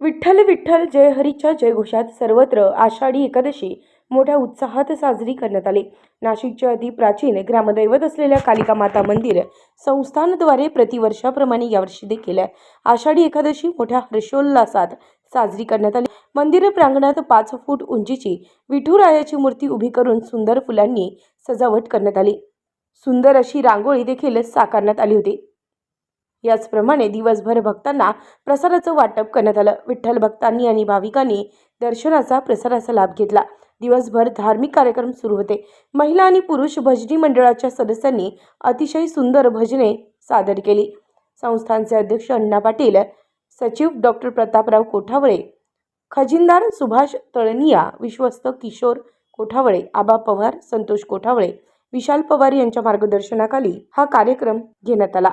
विठ्ठल विठ्ठल जय हरीच्या जयघोषात सर्वत्र आषाढी एकादशी मोठ्या उत्साहात साजरी करण्यात आली. नाशिकचे अति प्राचीन ग्रामदैवत असलेल्या कालिका माता मंदिर संस्थानद्वारे प्रतिवर्षाप्रमाणे यावर्षी देखील आषाढी एकादशी मोठ्या हर्षोल्लासात साजरी करण्यात आली. मंदिर प्रांगणात पाच फूट उंचीची विठुरायाची मूर्ती उभी करून सुंदर फुलांनी सजावट करण्यात आली. सुंदर अशी रांगोळी देखील साकारण्यात आली होती. याचप्रमाणे दिवसभर भक्तांना प्रसादाचं वाटप करण्यात आलं. विठ्ठल भक्तांनी आणि भाविकांनी दर्शनाचा प्रसाराचा लाभ घेतला. दिवसभर धार्मिक कार्यक्रम सुरू होते. महिला आणि पुरुष भजनी मंडळाच्या सदस्यांनी अतिशय सुंदर भजने सादर केली. संस्थानचे अध्यक्ष अण्णा पाटील सचिव डॉक्टर प्रतापराव कोठावळे खजिनदार सुभाष तळनिया विश्वस्त किशोर कोठावळे आबा पवार संतोष कोठावळे विशाल पवार यांच्या मार्गदर्शनाखाली हा कार्यक्रम घेण्यात आला.